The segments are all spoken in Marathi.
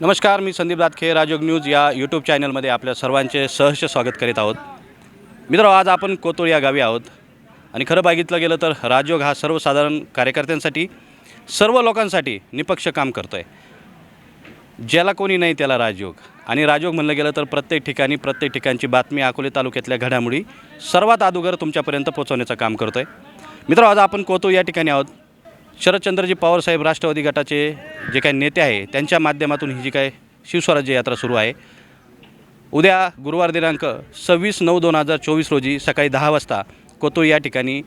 नमस्कार मी संदीप दातखे राजयोग न्यूज या यूट्यूब चॅनलमध्ये आपल्या सर्वांचे सहर्ष स्वागत करीत आहोत. मित्र आज आपण कोतुळ या गावी आहोत. आणि खरं बघितलं गेलं तर राजयोग हा सर्वसाधारण कार्यकर्त्यांसाठी सर्व लोकांसाठी निपक्ष काम करतो आहे ज्याला कोणी नाही त्याला राजयोग. आणि राजयोग म्हणलं गेलं तर प्रत्येक ठिकाणी प्रत्येक ठिकाणची बातमी अकोले तालुक्यातल्या घडामोडी सर्वात अगोदर तुमच्यापर्यंत पोहोचवण्याचं काम करतो आहे मित्र आज आपण कोतुळ या ठिकाणी आहोत. शरदचंद्रजी पवारसाहेब राष्ट्रवादी गटाचे जे काही नेते आहे त्यांच्या माध्यमातून ही जी काय शिवस्वराज्य यात्रा सुरू आहे. उद्या गुरुवार दिनांक सव्वीस नऊ दोन हजार चोवीस रोजी सकाळी दहा वाजता कोतुळ या ठिकाणी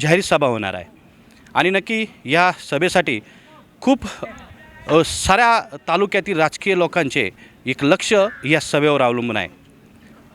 जाहीर सभा होणार आहे. आणि नक्की या सभेसाठी खूप साऱ्या तालुक्यातील राजकीय लोकांचे एक लक्ष या सभेवर अवलंबून आहे.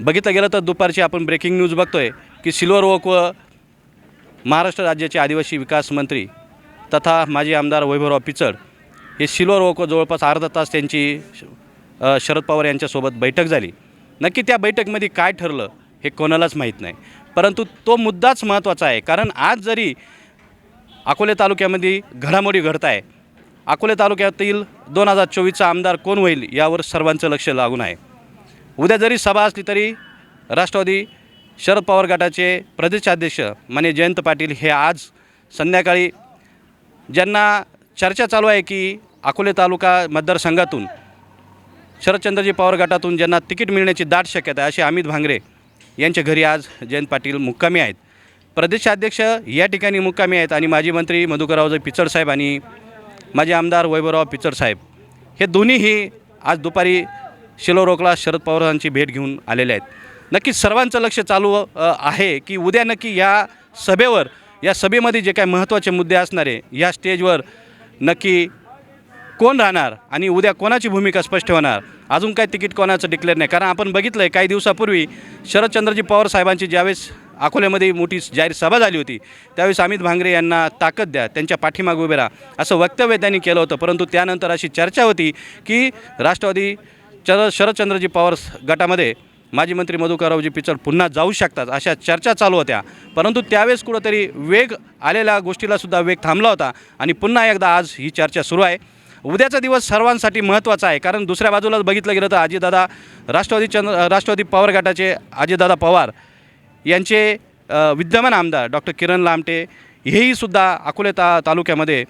बघितलं गेलं तर दुपारची आपण ब्रेकिंग न्यूज बघतोय की सिल्वर ओक व महाराष्ट्र राज्याचे आदिवासी विकास मंत्री तथा माजी आमदार वैभवराव पिचड हे सिल्वर ओक जवळपास अर्धा तास त्यांची शरद पवार यांच्यासोबत बैठक झाली. नक्की त्या बैठकमध्ये काय ठरलं हे कोणालाच माहीत नाही. परंतु तो मुद्दाच महत्त्वाचा आहे. कारण आज जरी अकोले तालुक्यामध्ये घडामोडी घडत आहे अकोले तालुक्यातील दोन हजार चोवीसचा आमदार कोण होईल यावर सर्वांचं लक्ष लागून आहे. उद्या जरी सभा असली तरी राष्ट्रवादी शरद पवार गटाचे प्रदेशाध्यक्ष माने जयंत पाटील हे आज संध्याकाळी ज्यांना चर्चा चालू आहे की अकोले तालुका मतदारसंघातून शरदचंद्रजी पवार गटातून ज्यांना तिकीट मिळण्याची दाट शक्यता आहे असे अमित भांगरे यांच्या घरी आज जयंत पाटील मुक्कामी आहेत. प्रदेशाध्यक्ष या ठिकाणी मुक्कामी आहेत आणि माजी मंत्री मधुकररावजी पिचड साहेब आणि माजी आमदार वैभवराव पिचड साहेब. हे दोन्हीही आज दुपारी शिलोरोकला शरद पवारांची भेट घेऊन आलेले आहेत. नक्कीच सर्वांचं लक्ष चालू आहे की उद्या नक्की या सभेवर या सभेमध्ये जे काही महत्त्वाचे मुद्दे असणारे या स्टेजवर नक्की कोण राहणार आणि उद्या कोणाची भूमिका स्पष्ट होणार? अजून काय तिकीट कोणाचं डिक्लेअर नाही. कारण आपण बघितलं आहे काही दिवसापूर्वी शरदचंद्रजी पवार साहेबांची ज्यावेळेस अकोल्यामध्ये मोठी जाहीर सभा झाली होती त्यावेळेस अमित भांगरे यांना ताकद द्या त्यांच्या पाठीमागे उभे राहा. असं वक्तव्य त्यांनी केलं होतं. परंतु त्यानंतर अशी चर्चा होती की राष्ट्रवादी चर शरदचंद्रजी पवार गटामध्ये माजी मंत्री मधुकररावजी पिचड पुन्हा जाऊ शकतात अशा चर्चा चालू होत्या. परंतु त्यावेळेस कुठंतरी वेग आलेल्या गोष्टीलासुद्धा वेग थांबला होता आणि पुन्हा एकदा आज ही चर्चा सुरू आहे. उद्याचा दिवस सर्वांसाठी महत्त्वाचा आहे कारण दुसऱ्या बाजूला बघितलं गेलं तर अजितदादा राष्ट्रवादी चंद्र राष्ट्रवादी पवार गटाचे अजितदादा पवार यांचे विद्यमान आमदार डॉक्टर किरण लामटे हेही सुद्धा अकोले ता तालुक्यामध्ये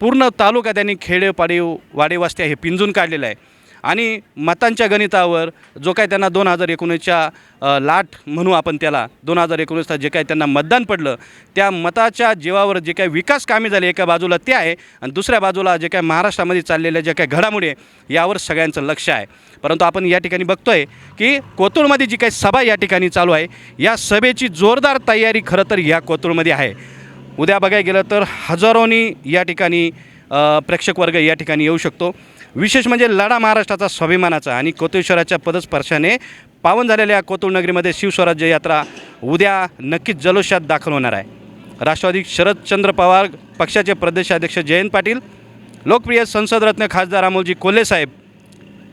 पूर्ण तालुका त्यांनी खेडेपाडी वाडी हे पिंजून काढलेलं आहे. आणि मतांच्या गणितावर जो काय त्यांना दोन हजार एकोणीसच्या लाट म्हणू आपण त्याला दोन हजार एकोणीसला जे काय त्यांना मतदान पडलं त्या मताच्या जीवावर जे काय विकास कामे झाले एका बाजूला ते आहे आणि दुसऱ्या बाजूला जे काय महाराष्ट्रामध्ये चाललेल्या ज्या काय घडामोडी आहे यावर सगळ्यांचं लक्ष आहे. परंतु आपण या ठिकाणी बघतो आहे की कोतुळमध्ये जी काही सभा या ठिकाणी चालू आहे या सभेची जोरदार तयारी खरं तर या कोतुळमध्ये आहे. उद्या बघायला गेलं तर हजारोनी या ठिकाणी प्रेक्षकवर्ग प्रेक्षक वर्ग या ठिकाणी येऊ शकतो. विशेष म्हणजे लढा महाराष्ट्राचा स्वाभिमानाचा आणि कोतेश्वराच्या पदस्पर्शाने पावन झालेल्या कोतुळ नगरीमध्ये शिवस्वराज्य यात्रा उद्या नक्कीच जल्लोषात दाखल होणार आहे. राष्ट्रवादी शरदचंद्र पवार पक्षाचे प्रदेशाध्यक्ष जयंत पाटील लोकप्रिय संसदरत्न खासदार अमोलजी कोल्हेसाहेब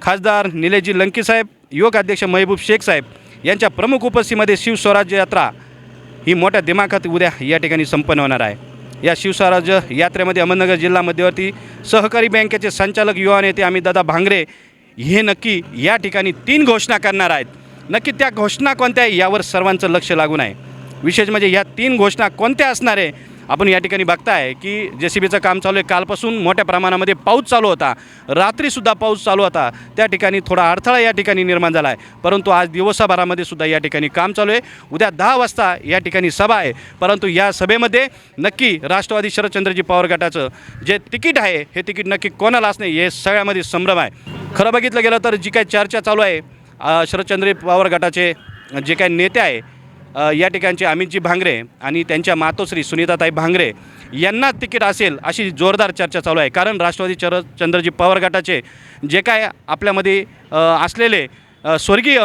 खासदार निलेशजी लंकीसाहेब युवक अध्यक्ष महबूब शेख साहेब यांच्या प्रमुख उपस्थितीमध्ये शिवस्वराज्य यात्रा ही मोठ्या दिमाखात उद्या या ठिकाणी संपन्न होणार आहे. या शिवस्वराज्य यात्रेमध्ये अहमदनगर जिल्हा मध्यवर्ती सहकारी बँकेचे संचालक युवा नेते अमितदादा भांगरे हे नक्की या ठिकाणी तीन घोषणा करणार आहेत. नक्की त्या घोषणा कोणत्या आहे यावर सर्वांचं लक्ष लागून आहे. विशेष म्हणजे ह्या तीन घोषणा कोणत्या असणार आहे आपण या ठिकाणी बघताय की जे सी बीचं काम चालू आहे. कालपासून मोठ्या प्रमाणामध्ये पाऊस चालू होता. रात्रीसुद्धा पाऊस चालू होता. त्या ठिकाणी थोडा अडथळा या ठिकाणी निर्माण झाला आहे परंतु आज दिवसाभरामध्ये सुद्धा या ठिकाणी काम चालू आहे. उद्या दहा वाजता या ठिकाणी सभा आहे. परंतु या सभेमध्ये नक्की राष्ट्रवादी शरदचंद्रजी पवार गटाचं जे तिकीट आहे हे तिकीट नक्की कोणाला असणे हे सगळ्यामध्ये संभ्रम आहे. खरं बघितलं गेलं तर जी काही चर्चा चालू आहे शरदचंद्र पवार गटाचे जे काही नेते आहे या ठिकाणचे अमितजी भांगरे आणि त्यांच्या मातोश्री सुनीताताई भांगरे यांना तिकीट असेल अशी जोरदार चर्चा चालू आहे. कारण राष्ट्रवादी चर चंद्रजी पवार गटाचे जे काय आपल्यामध्ये असलेले स्वर्गीय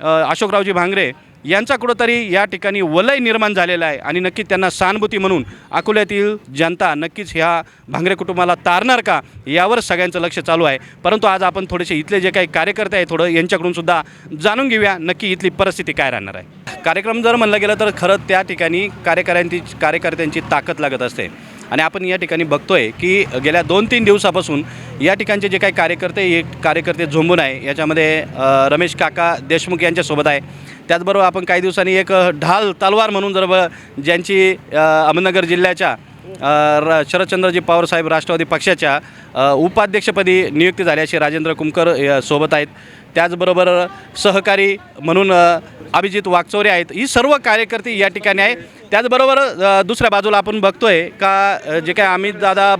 अशोकरावजी भांगरे यांचा कुठंतरी या ठिकाणी वलय निर्माण झालेला आहे आणि नक्की त्यांना सहानुभूती म्हणून अकोल्यातील जनता नक्कीच ह्या भांगरे कुटुंबाला तारणार का यावर सगळ्यांचं लक्ष चालू आहे. परंतु आज आपण थोडेसे इथले जे काही कार्यकर्ते आहे थोडं यांच्याकडून सुद्धा जाणून घेऊया नक्की इथली परिस्थिती काय राहणार आहे. कार्यक्रम जर म्हणलं गेलं तर खरं त्या ठिकाणी कार्यकर्त्यांची कार्यकर्त्यांची ताकद लागत असते. आणि आपण या ठिकाणी बघतोय की गेल्या दोन तीन दिवसापासून या ठिकाणचे जे काही कार्यकर्ते हे कार्यकर्ते झोंबून आहे याच्यामध्ये रमेश काका देशमुख यांच्यासोबत आहे. त्याचबरोबर आपण काही दिवसांनी एक ढाल तलवार म्हणून जर ज्यांची अहमदनगर जिल्ह्याच्या र शरदचंद्रजी पवारसाहेब राष्ट्रवादी पक्षाच्या उपाध्यक्षपदी नियुक्ती झाली अशी राजेंद्र कुमकर सोबत आहेत. त्याचबरोबर सहकारी म्हणून अभिजित वागचौरे आहेत. ही सर्व कार्यकर्ते या ठिकाणी आहे त्याचबरोबर दुसऱ्या बाजूला आपण बघतोय का जे काय अमित दादा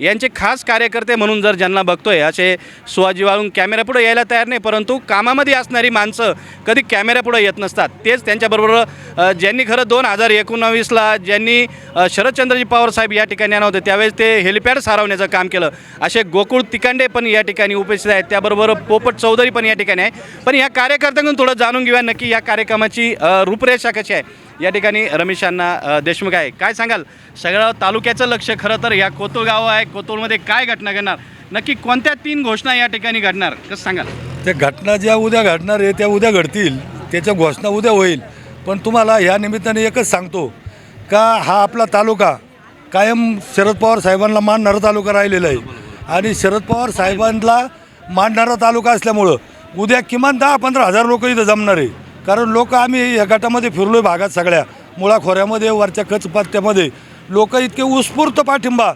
यांचे खास कार्यकर्ते म्हणून जर ज्यांना बघतोय असे सुहाजी वाळून कॅमेऱ्यापुढे यायला तयार नाही परंतु कामामध्ये असणारी माणसं कधी कॅमेऱ्यापुढे येत नसतात. तेच त्यांच्याबरोबर ज्यांनी खरं दोन हजार एकोणावीसला ज्यांनी शरदचंद्रजी पवार साहेब या ठिकाणी आले होते त्यावेळेस ते हेलिपॅड सारवण्याचं काम केलं. असे गोकुळ तिकांडे पण या ठिकाणी उपस्थित आहेत. त्याबरोबर पोपट चौधरी पण या ठिकाणी आहे. पण या कार्यकर्त्यांकडून थोडं जाणून घेऊया. नक्की या कार्यक्रमाची रूपरेषा कशी आहे? या ठिकाणी रमेश अण्णा देशमुख आहे. काय सांगाल? सगळं तालुक्याचं लक्ष खरं तर या कोतुळ गाव आहे. कोतुळमध्ये काय घटना घडणार? नक्की कोणत्या तीन घोषणा या ठिकाणी घडणार? कसं सांगाल? त्या घटना ज्या उद्या घडणार आहे त्या उद्या घडतील. त्याच्या घोषणा उद्या होईल. पण तुम्हाला ह्या निमित्ताने एकच सांगतो का हा आपला तालुका कायम शरद पवार साहेबांना मानणारा तालुका राहिलेला आहे. आणि शरद पवार साहेबांना मानणारा तालुका असल्यामुळं उद्या किमान दहा पंधरा हजार लोक इथं जमणार आहे. कारण लोक आम्ही या गटामध्ये फिरलो आहे भागात सगळ्या. मुळाखोऱ्यामध्ये वरच्या कचपत्त्यामध्ये लोक इतके उत्स्फूर्त पाठिंबा.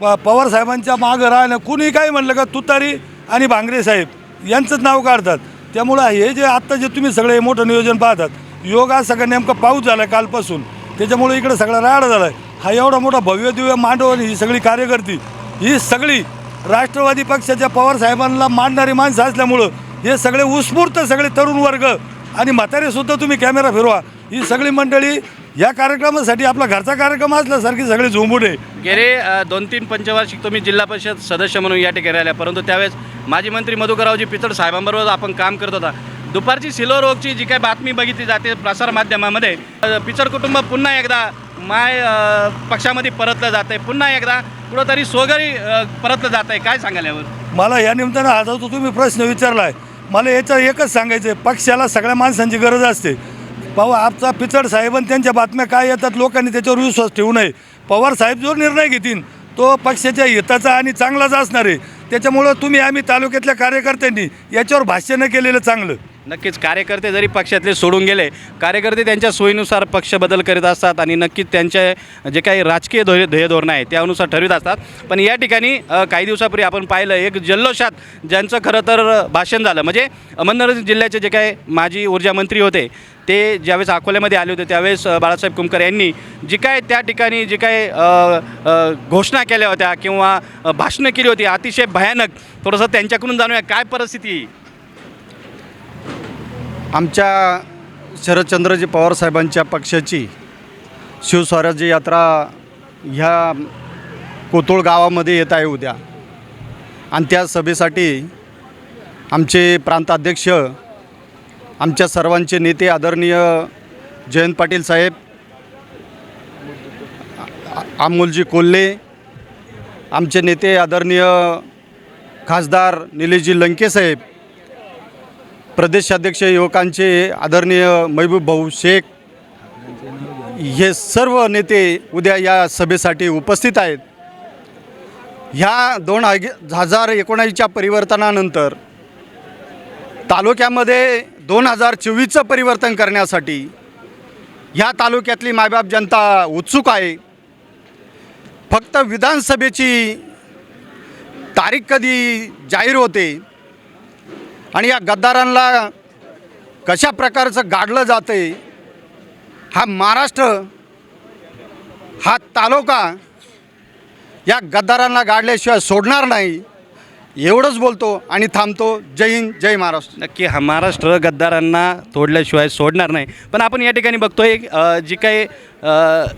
प पवार साहेबांच्या मागं राहणं कुणी काही म्हणलं का तुतारी आणि भांगरे साहेब यांचंच नाव काढतात. त्यामुळं हे जे आत्ता जे तुम्ही सगळे मोठं नियोजन पाहतात योग आज सगळं नेमका पाऊस झाला कालपासून. त्याच्यामुळे इकडे सगळा राड झाला आहे हा एवढा मोठा भव्य दिव्य मांडव ही सगळी कार्यकर्ती ही सगळी राष्ट्रवादी पक्षाच्या पवार साहेबांना मांडणारी माणसं असल्यामुळं हे सगळे उत्स्फूर्त सगळे तरुण वर्ग आणि म्हातारेसुद्धा तुम्ही कॅमेरा फिरवा. ही सगळी मंडळी या कार्यक्रमासाठी आपला घरचा कार्यक्रम असल्यासारखी सगळे झोंबून आहे. गेले दोन तीन पंचवार्षिक तुम्ही जिल्हा परिषद सदस्य म्हणून या ठिकाणी राहिल्या परंतु त्यावेळेस माजी मंत्री मधुकररावजी पिचड साहेबांबरोबर आपण काम करत होता. दुपारची सिलो रोगची जी काही बातमी बघितली जाते प्रसारमाध्यमामध्ये पिचड कुटुंब पुन्हा एकदा माय पक्षामध्ये परतलं जात आहे पुन्हा एकदा कुठंतरी सोगरी परतलं जात आहे काय सांगाल यावर? मला या निमित्तानं हा जो तुम्ही प्रश्न विचारला आहे मला याचं एकच सांगायचं आहे पक्षाला सगळ्या माणसांची गरज असते. पवा आपचा पिचड साहेब आणि त्यांच्या बातम्या काय येतात लोकांनी त्याच्यावर विश्वास ठेवू नये. पवार साहेब जो निर्णय घेतील तो पक्षाच्या हिताचा आणि चांगलाच असणार आहे. त्याच्यामुळं तुम्ही आम्ही तालुक्यातल्या कार्यकर्त्यांनी याच्यावर भाष्य न केलेलं चांगलं. नक्कीच कार्यकर्ते जरी पक्षातले सोडून गेले कार्यकर्ते त्यांच्या सोयीनुसार पक्ष बदल करीत असतात आणि नक्कीच त्यांचे जे काही राजकीय ध्येय ध्येयधोरणं आहे त्यानुसार ठरवित असतात पण या ठिकाणी काही दिवसापूर्वी आपण पाहिलं एक जल्लोषात ज्यांचं खरं तर भाषण झालं म्हणजे अहमदनगर जिल्ह्याचे जे काही माजी ऊर्जा मंत्री होते ते ज्यावेळेस अकोल्यामध्ये आले होते त्यावेळेस बाळासाहेब कुमकर यांनी जी काय त्या ठिकाणी जी काय घोषणा केल्या होत्या किंवा भाषणं केली होती अतिशय भयानक थोडंसं त्यांच्याकडून जाणूया काय परिस्थिती आहे? आमच्या शरदचंद्रजी पवारसाहेबांच्या पक्षाची शिवस्वराज्य यात्रा ह्या कोतुळ गावामध्ये येत आहे उद्या. आणि त्या सभेसाठी आमचे प्रांताध्यक्ष आमच्या सर्वांचे नेते आदरणीय जयंत पाटील साहेब अमोलजी कोल्हे आमचे नेते आदरणीय खासदार निलेशजी लंके साहेब प्रदेशाध्यक्ष युवकांचे आदरणीय महबूब भाऊ शेख हे सर्व नेते उद्या या सभेसाठी उपस्थित आहेत. ह्या दोन हजार एकोणावीसच्या परिवर्तनानंतर तालुक्यामध्ये दोन हजार चोवीसचं परिवर्तन करण्यासाठी ह्या तालुक्यातली मायबाप जनता उत्सुक आहे. फक्त विधानसभेची तारीख कधी जाहीर होते आणि या गद्दारांना कशा प्रकारचं गाडलं जाते हा महाराष्ट्र हा तालुका या गद्दारांना गाडल्याशिवाय सोडणार नाही. एवढंच बोलतो आणि थांबतो. जय हिंद जय महाराष्ट्र. नक्की हा महाराष्ट्र गद्दारांना तोडल्याशिवाय सोडणार नाही. पण आपण या ठिकाणी बघतोय जी काही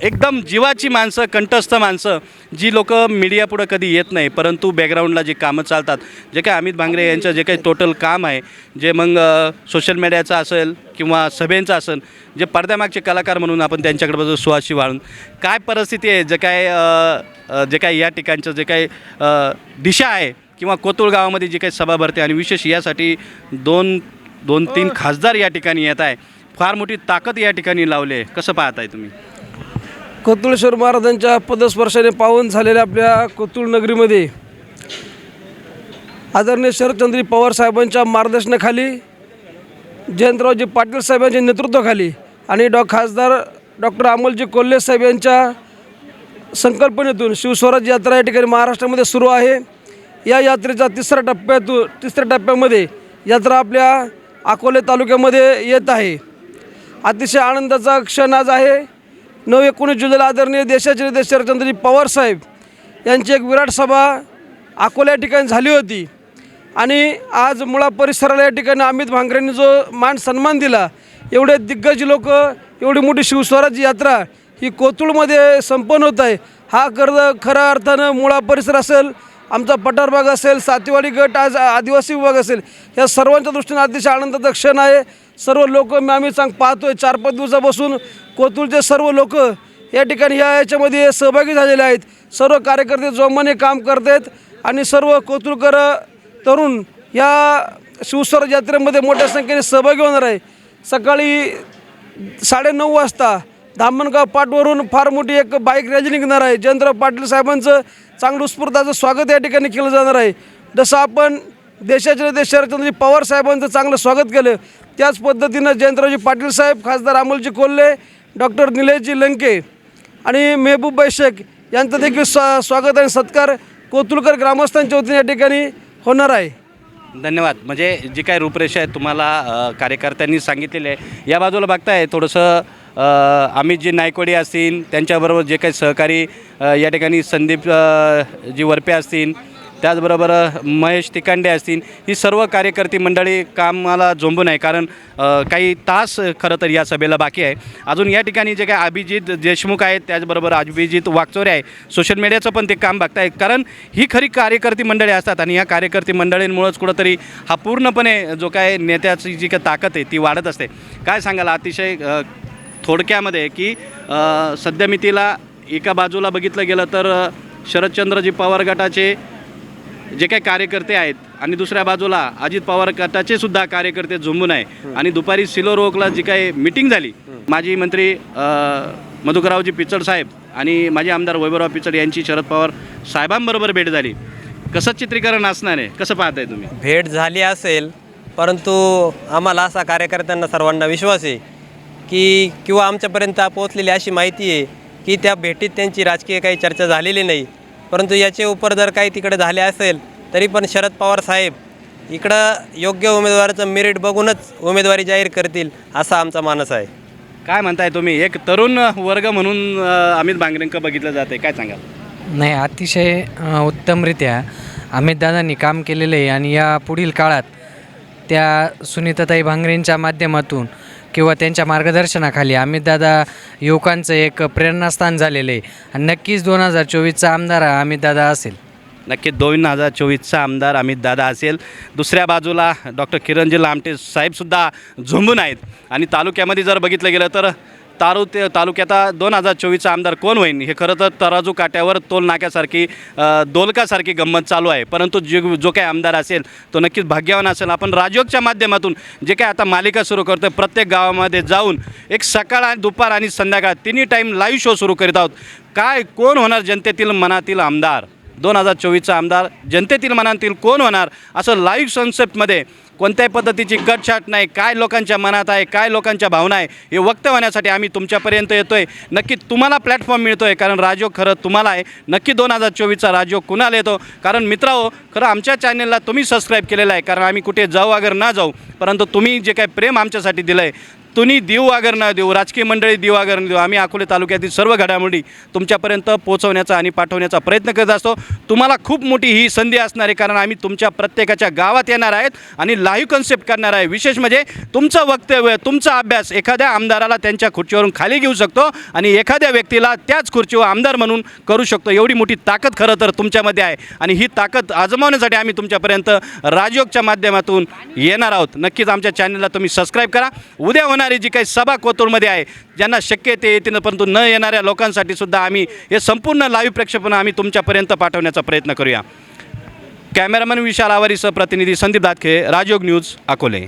एकदम जीवाची माणसं कंठस्थ माणसं जी लोक मीडियापुढं कधी येत नाही परंतु बॅकग्राऊंडला जी कामं चालतात जे काही अमित भांगरे यांचं जे काही टोटल काम आहे जे मग सोशल मीडियाचं असेल किंवा सभेंचं असेल जे पडद्यामागचे कलाकार म्हणून आपण त्यांच्याकडे बघतो सुहाशी वाळून काय परिस्थिती आहे जे काय जे काय या ठिकाणचं जे काही दिशा आहे किंवा कोतुळ गावामध्ये जी काही सभा भरते आणि विशेष यासाठी दोन दोन तीन खासदार या ठिकाणी येत आहे. फार मोठी ताकद या ठिकाणी लावली आहे. कसं पाहताय तुम्ही? कोतुळेश्वर महाराजांच्या पदस्पर्शाने पावन झालेल्या आपल्या कोतुळ नगरीमध्ये आदरणीय शरदचंद्री पवार साहेबांच्या मार्गदर्शनाखाली जयंतरावजी पाटील साहेबांच्या नेतृत्वाखाली आणि डॉ. खासदार डॉक्टर अमोलजी कोल्हे साहेब यांच्या संकल्पनेतून शिवस्वराज यात्रा या ठिकाणी महाराष्ट्रामध्ये सुरू आहे. या यात्रेचा तिसऱ्या टप्प्यात तिसऱ्या टप्प्यामध्ये यात्रा आपल्या अकोले तालुक्यामध्ये येत आहे. अतिशय आनंदाचा क्षण आज आहे. नऊ एकोणीस जुलैला आदरणीय देशाचे नेते शरदचंद्रजी पवार साहेब यांची एक विराट सभा अकोला या ठिकाणी झाली होती. आणि आज मुळा परिसराला या ठिकाणी अमित भांगरेंनी जो मान सन्मान दिला एवढे दिग्गज लोक एवढी मोठी शिवस्वराज यात्रा ही कोतुळमध्ये संपन्न होत आहे. हा कर्ज खऱ्या अर्थानं मुळा परिसर असेल आमचा पठार भाग असेल सातेवाडी गट आज आदिवासी विभाग असेल या सर्वांच्या दृष्टीने अतिशय आनंदाचा क्षण आहे. सर्व लोक आम्ही सांग पाहतोय चार पाच दिवसापासून कोतुळचे सर्व लोक या ठिकाणी या याच्यामध्ये सहभागी झालेले आहेत. सर्व कार्यकर्ते जोमाने काम करत आहेत आणि सर्व कोतुळकर तरुण या शिवस्वराज यात्रेमध्ये मोठ्या संख्येने सहभागी होणार आहे. सकाळी साडेनऊ वाजता धामणगाव पाटवरून फार मोठी एक बाईक रॅली निघणार आहे. जयंतराव पाटील साहेबांचं चांगलं उत्स्फूर्ताचं स्वागत या ठिकाणी केलं जाणार आहे. जसं आपण देशाच्या नेते शरदचंद्रजी पवार साहेबांचं चांगलं स्वागत केलं त्याच पद्धतीनं जयंतरावजी पाटील साहेब खासदार अमोलजी कोल्हे डॉक्टर निलेशजी लंके आणि मेहबूबाई शेख यांचं देखील स्वा स्वागत आणि सत्कार कोतुलकर ग्रामस्थांच्या वतीने या ठिकाणी होणार आहे. धन्यवाद. म्हणजे जी काय रूपरेषा आहे तुम्हाला कार्यकर्त्यांनी सांगितलेली आहे या बाजूला बघताय थोडंसं अमितजी नायकवाडी असतील त्यांच्याबरोबर जे काही सहकारी या ठिकाणी संदीप जी वरपे असतील त्याचबरोबर महेश तिकांडे असतील ही सर्व कार्यकर्ती मंडळी कामाला झोंबून आहे कारण काही तास खरं तर या सभेला बाकी आहे. अजून या ठिकाणी जे काही अभिजित देशमुख आहेत त्याचबरोबर अभिजित वागचोरे आहे. सोशल मीडियाचं पण ते काम बघताय कारण ही खरी कार्यकर्ती मंडळी असतात आणि या कार्यकर्ती मंडळींमुळंच कुठंतरी हा पूर्णपणे जो काय नेत्याची जी काय ताकद आहे ती वाढत असते. काय सांगाल? अतिशय थोडक्यामध्ये की अ, सध्या मितीला एका बाजूला बघितलं गेलं तर शरदचंद्रजी पवार गटाचे जे काही कार्यकर्ते आहेत आणि दुसऱ्या बाजूला अजित पवार गटाचे सुद्धा कार्यकर्ते झुंबून आहे. आणि दुपारी सिलो रोकला जी काही मिटिंग झाली माजी मंत्री अ, मधुकररावजी पिचड साहेब आणि माजी आमदार वैभवराव पिचड यांची शरद पवार साहेबांबरोबर भेट झाली. कसं चित्रीकरण असणार आहे? कसं पाहताय तुम्ही? भेट झाली असेल परंतु आम्हाला असा कार्यकर्त्यांना सर्वांना विश्वास आहे की किंवा आमच्यापर्यंत पोहोचलेली अशी माहिती आहे की त्या भेटीत त्यांची राजकीय काही चर्चा झालेली नाही. परंतु याचे उपर जर काही तिकडे झाले असेल तरी पण शरद पवार साहेब इकडं योग्य उमेदवाराचं मेरिट बघूनच उमेदवारी जाहीर करतील असा आमचा मानस आहे. काय म्हणताय तुम्ही? एक तरुण वर्ग म्हणून अमित बांगरेंक बघितलं जाते काय सांगाल? नाही अतिशय उत्तमरित्या अमितदादांनी काम केलेलं आहे आणि या पुढील काळात त्या सुनीताताई भांगरेंच्या माध्यमातून किंवा त्यांच्या मार्गदर्शनाखाली अमितदादा युवकांचं एक प्रेरणास्थान झालेलं आहे. आणि नक्कीच दोन हजार चोवीसचा आमदार हा अमितदादा असेल. नक्की दोन हजार चोवीसचा आमदार अमित दादा असेल. दुसऱ्या बाजूला डॉक्टर किरणजी लामटे साहेबसुद्धा झुंबून आहेत. आणि तालुक्यामध्ये जर बघितलं गेलं तर तारू ते तालुक्यात दोन हजार चोवीसचा आमदार कोण होईन? हे खरं तर तराजू काट्यावर तोल नाक्यासारखी दोलकासारखी गंमत चालू आहे. परंतु जो जो काही आमदार असेल तो नक्कीच भाग्यवान असेल. आपण राजयोगच्या माध्यमातून जे काय आता मालिका सुरू करतो प्रत्येक गावामध्ये जाऊन एक सकाळ आणि दुपार आणि संध्याकाळ तिन्ही टाईम लाईव्ह शो सुरू करीत आहोत. काय कोण होणार जनतेतील मनातील आमदार? दोन हजार चोवीसचा आमदार. जनतेतील मनातील कोण होणार? असं लाईव्ह कॉन्सेप्टमध्ये कोणत्याही पद्धतीची कटछाट नाही. काय लोकांच्या मनात आहे काय लोकांच्या भावना आहे हे वक्त होण्यासाठी आम्ही तुमच्यापर्यंत येतो आहे नक्की तुम्हाला प्लॅटफॉर्म मिळतो आहे कारण राजयोग खरं तुम्हाला आहे. नक्की दोन हजार चोवीसचा राजयोग कुणाला येतो? कारण मित्रांनो खरं आमच्या चॅनलला तुम्ही सबस्क्राईब केलेलं आहे. कारण आम्ही कुठे जाऊ अगर ना जाऊ परंतु तुम्ही जे काही प्रेम आमच्यासाठी दिलं आहे तुम्ही देऊ अगर न देऊ राजकीय मंडळी देऊ अगर न देऊ आम्ही अकोले तालुक्यातील सर्व घडामोडी तुमच्यापर्यंत पोहोचवण्याचा आणि पाठवण्याचा प्रयत्न करत असतो. तुम्हाला खूप मोठी ही संधी असणार आहे कारण आम्ही तुमच्या प्रत्येकाच्या गावात येणार आहेत आणि लाईव्ह कन्सेप्ट करणार आहे. विशेष म्हणजे तुमचं वक्तव्य तुमचा अभ्यास एखाद्या आमदाराला त्यांच्या खुर्चीवरून खाली घेऊ शकतो आणि एखाद्या व्यक्तीला त्याच खुर्चीवर आमदार म्हणून करू शकतो. एवढी मोठी ताकद खरं तर तुमच्यामध्ये आहे आणि ही ताकद आजमावण्यासाठी आम्ही तुमच्यापर्यंत राजयोगच्या माध्यमातून येणार आहोत. नक्कीच आमच्या चॅनलला तुम्ही सबस्क्राईब करा. उद्या होणार जी काही सभा कोथरूडमध्ये आहे ज्यांना शक्य ते येतील परंतु न येणाऱ्या लोकांसाठी सुद्धा आम्ही हे संपूर्ण लाईव्ह प्रेक्षेपण आम्ही तुमच्यापर्यंत पाठवण्याचा प्रयत्न करूया. कॅमेरामॅन विशाल आवारीसह प्रतिनिधी संदीप दातखे राजयोग न्यूज अकोले.